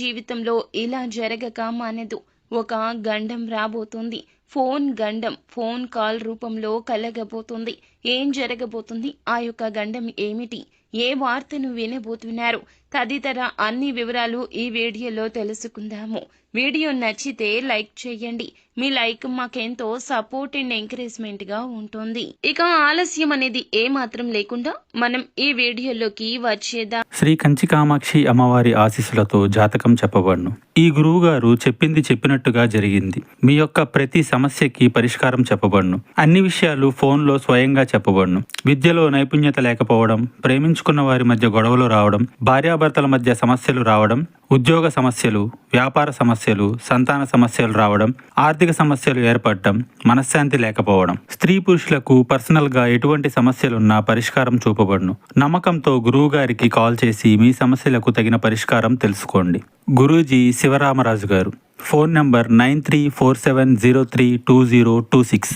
జీవితంలో ఇలా జరగక మానదు. ఒక గండం రాబోతుంది. ఫోన్ గండం ఫోన్ కాల్ రూపంలో కలగబోతుంది. ఏం జరగబోతుంది? ఆ యొక్క గండం ఏమిటి? ఏ వార్తను వినబోతున్నారు? తదితర అన్ని వివరాలు ఈ వీడియోలో తెలుసుకుందాము. వీడియో నచ్చితే లైక్ చేయండి. మీ లైక్ మాకెంతో సపోర్ట్ అండ్ ఎంకరేజ్మెంట్గా ఉంటుంది. ఇక ఆలస్యం అనేది ఏ మాత్రం లేకుండా మనం ఈ వీడియోలోకి వచ్చేదా శ్రీ కంచి కామాక్షి అమ్మవారి ఆశీస్సులతో జాతకం చెప్పబడును. ఈ గురువు గారు చెప్పింది చెప్పినట్టుగా జరిగింది. మీ యొక్క ప్రతి సమస్యకి పరిష్కారం చెప్పబడును. అన్ని విషయాలు ఫోన్లో స్వయంగా చెప్పబడును. విద్యలో నైపుణ్యత లేకపోవడం ప్రేమించుకున్న వారి మధ్య గొడవలు రావడం భార్య భార్యాభర్తల మధ్య సమస్యలు రావడం ఉద్యోగ సమస్యలు వ్యాపార సమస్యలు సంతాన సమస్యలు రావడం ఆర్థిక సమస్యలు ఏర్పడటం మనశ్శాంతి లేకపోవడం. స్త్రీ పురుషులకు పర్సనల్గా ఎటువంటి సమస్యలున్నా పరిష్కారం చూపబడును. నమ్మకంతో గురువు గారికి కాల్ చేసి మీ సమస్యలకు తగిన పరిష్కారం తెలుసుకోండి. Guruji Shivaramaraju garu. Phone number nine three four seven zero three two zero two six.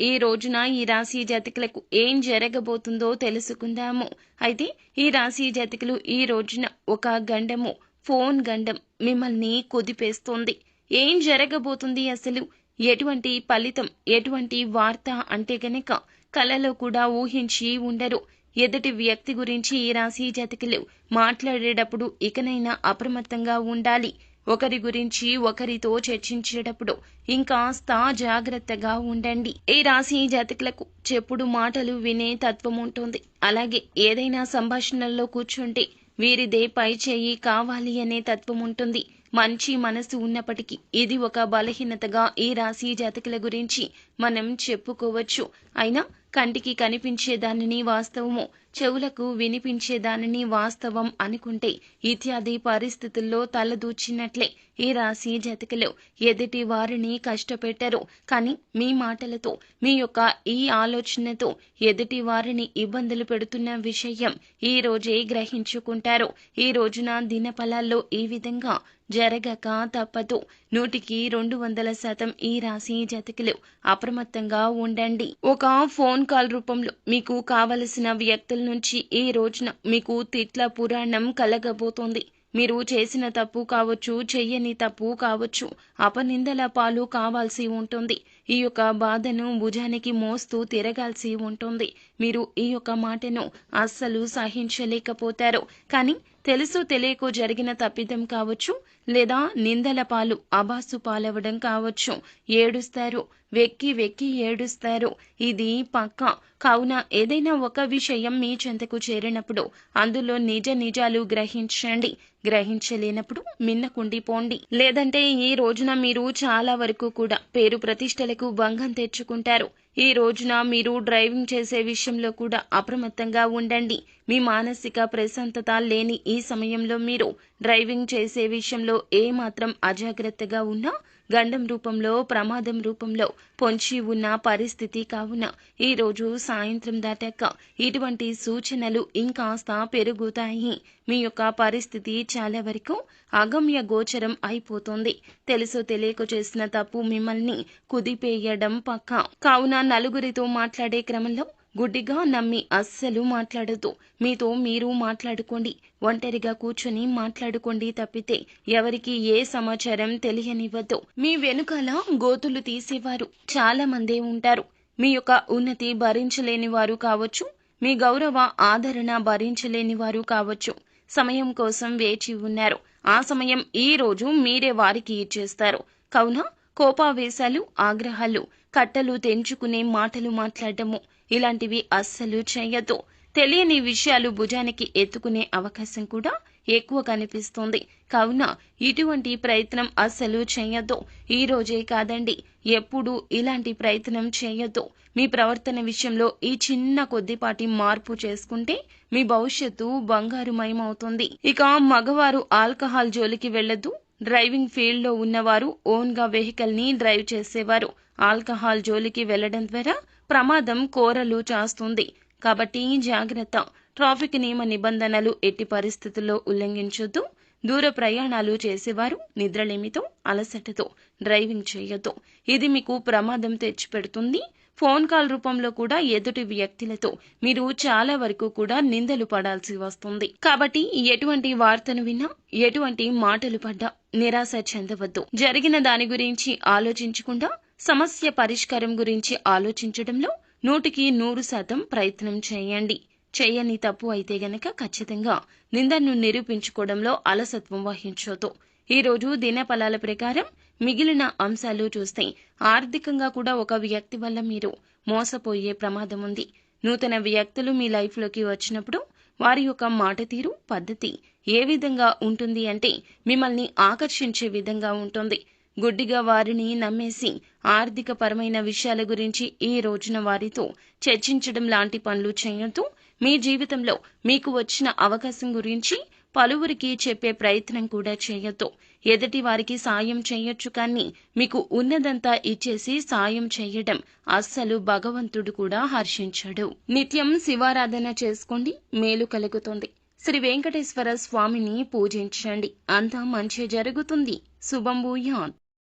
ఈ రోజున ఈ రాశి జాతకులకు ఏం జరగబోతుందో తెలుసుకుందాము. అయితే ఈ రాశి జాతకులు ఈ రోజున ఒక గండము ఫోన్ గండం మిమ్మల్ని కుదిపేస్తోంది. ఏం జరగబోతుంది అసలు? ఎటువంటి ఫలితం ఎటువంటి వార్త అంటే గనక కలలో కూడా ఊహించి ఉండరు. ఎదుటి వ్యక్తి గురించి ఈ రాశి జాతకులు మాట్లాడేటప్పుడు ఇకనైనా అప్రమత్తంగా ఉండాలి. ఒకరి గురించి ఒకరితో చర్చించేటప్పుడు ఇంకాస్త జాగ్రత్తగా ఉండండి. ఈ రాశి జాతకులకు చెప్పుడు మాటలు వినే తత్వం ఉంటుంది. అలాగే ఏదైనా సంభాషణల్లో కూర్చుంటే వీరిదే పై చేయి కావాలి అనే తత్వం ఉంటుంది. మంచి మనసు ఉన్నప్పటికీ ఇది ఒక బలహీనతగా ఈ రాశి జాతకుల గురించి మనం చెప్పుకోవచ్చు. అయినా కంటికి కనిపించే దానిని వాస్తవము. చెవులకు వినిపించే దానిని వాస్తవం అనుకుంటే ఇత్యాది పరిస్థితుల్లో తలదూచినట్లే ఈ రాశి జతకలు ఎదుటి వారిని కష్టపెట్టరు. కానీ మీ మాటలతో మీ యొక్క ఈ ఆలోచనతో ఎదుటి వారిని ఇబ్బందులు పెడుతున్న విషయం ఈ రోజే గ్రహించుకుంటారు. ఈ రోజున దినఫలాల్లో ఈ విధంగా జరగక తప్పదు. నూటికి రెండు వందల శాతం ఈ రాశి జతకులు అప్రమత్తంగా ఉండండి. ఒక ఫోన్ కాల్ రూపంలో మీకు కావలసిన వ్యక్తుల నుంచి ఈ రోజున మీకు తిట్ల పురాణం కలగబోతోంది. మీరు చేసిన తప్పు కావచ్చు చెయ్యని తప్పు కావచ్చు అపనిందల పాలు కావాల్సి ఉంటుంది. ఈ యొక్క బాధను భుజానికి మోస్తూ తిరగాల్సి ఉంటుంది. మీరు ఈ యొక్క మాటను అస్సలు సహించలేకపోతారు. కానీ తెలుసు తెలియకు జరిగిన తప్పిదం కావచ్చు లేదా నిందల పాలు అబాసు పాలవడం కావచ్చు. ఏడుస్తారు వెక్కి వెక్కి ఏడుస్తారు. ఇది పక్క. కావున ఏదైనా ఒక విషయం మీ చెంతకు చేరినప్పుడు అందులో నిజ నిజాలు గ్రహించండి. గ్రహించలేనప్పుడు మిన్నకుండిపోండి లేదంటే ఈ రోజున మీరు చాలా వరకు కూడా పేరు ప్రతిష్టలకు భంగం తెచ్చుకుంటారు. ఈ రోజున మీరు డ్రైవింగ్ చేసే విషయంలో కూడా అప్రమత్తంగా ఉండండి. మీ మానసిక ప్రశాంతత లేని ఈ సమయంలో మీరు డ్రైవింగ్ చేసే విషయంలో ఏ మాత్రం అజాగ్రత్తగా ఉన్నా గండం రూపంలో ప్రమాదం రూపంలో పొంచి ఉన్న పరిస్థితి కావున ఈరోజు సాయంత్రం దాటాక ఇటువంటి సూచనలు ఇంకాస్త పెరుగుతాయి. మీ యొక్క పరిస్థితి చాలా వరకు అగమ్య గోచరం అయిపోతుంది. తెలుసో తెలియక చేసిన తప్పు మిమ్మల్ని కుదిపేయడం పక్క. కావున నలుగురితో మాట్లాడే క్రమంలో గుడ్డిగా నమ్మి అస్సలు మాట్లాడద్దు. మీతో మీరు మాట్లాడుకోండి. ఒంటరిగా కూర్చొని మాట్లాడుకోండి తప్పితే ఎవరికి ఏ సమాచారం తెలియనివ్వద్దు. మీ వెనుకాల గోతులు తీసేవారు చాలా మందే ఉంటారు. మీ యొక్క ఉన్నతి భరించలేని వారు కావచ్చు. మీ గౌరవ ఆదరణ భరించలేని వారు కావచ్చు. సమయం కోసం వేచి ఉన్నారు. ఆ సమయం ఈ రోజు మీరే వారికి ఇచ్చేస్తారు. కావున కోపావేశాలు ఆగ్రహాలు కట్టలు తెంచుకునే మాటలు మాట్లాడటము ఇలాంటివి అస్సలు చేయొద్దు తెలియని విషయాలు భుజానికి ఎత్తుకునే అవకాశం కూడా ఎక్కువ కనిపిస్తుంది కావున ఇటువంటి ప్రయత్నం అస్సలు చేయొద్దు ఈ రోజే కాదండి ఎప్పుడు ఇలాంటి ప్రయత్నం చేయొద్దు మీ ప్రవర్తన విషయంలో ఈ చిన్న కొద్దిపాటి మార్పు చేసుకుంటే మీ భవిష్యత్తు బంగారుమయమవుతుంది ఇక మగవారు ఆల్కహాల్ జోలికి వెళ్ళొద్దు డ్రైవింగ్ ఫీల్డ్లో ఉన్నవారు ఓన్గా వెహికల్ని డ్రైవ్ చేసేవారు. ఆల్కహాల్ జోలికి వెళ్ళడం ద్వారా ప్రమాదం కోరలు చేస్తుంది. కాబట్టి జాగ్రత్త. ట్రాఫిక్ నియమ నిబంధనలు ఎట్టి పరిస్థితుల్లో ఉల్లంఘించొద్దు. దూర ప్రయాణాలు చేసేవారు నిద్రలేమితో అలసటతో డ్రైవింగ్ చేయొద్దు. ఇది మీకు ప్రమాదం తెచ్చిపెడుతుంది. ఫోన్ కాల్ రూపంలో కూడా ఎదుటి వ్యక్తులతో మీరు చాలా వరకు కూడా నిందలు పడాల్సి వస్తుంది. కాబట్టి ఎటువంటి వార్తను విన్నా ఎటువంటి మాటలు పడ్డా నిరాశ చెందవద్దు. జరిగిన దాని గురించి ఆలోచించకుండా సమస్య పరిష్కారం గురించి ఆలోచించడంలో నూటికి నూరు శాతం ప్రయత్నం చేయండి. చేయని తప్పు అయితే గనక ఖచ్చితంగా నిందను నిరూపించుకోవడంలో అలసత్వం వహించొద్దు. ఈరోజు దినఫలాల ప్రకారం మిగిలిన అంశాలు చూస్తే ఆర్థికంగా కూడా ఒక వ్యక్తి వల్ల మీరు మోసపోయే ప్రమాదం ఉంది. నూతన వ్యక్తులు మీ లైఫ్లోకి వచ్చినప్పుడు వారి యొక్క మాట తీరు పద్ధతి ఏ విధంగా ఉంటుంది అంటే మిమ్మల్ని ఆకర్షించే విధంగా ఉంటుంది. గుడ్డిగా వారిని నమ్మేసి ఆర్థిక పరమైన విషయాల గురించి ఈ రోజున వారితో చర్చించడం లాంటి పనులు చేయొద్దు. మీ జీవితంలో మీకు వచ్చిన అవకాశం గురించి పలువురికి చెప్పే ప్రయత్నం కూడా చేయొద్దు. ఎదుటి వారికి సాయం చేయొచ్చు కానీ మీకు ఉన్నదంతా ఇచ్చేసి సాయం చేయడం అస్సలు భగవంతుడు కూడా హర్షించడు. నిత్యం శివారాధన చేసుకోండి మేలు కలుగుతుంది. శ్రీ వెంకటేశ్వర స్వామిని పూజించండి. అంతా మంచి జరుగుతుంది. శుభం భూయాత్.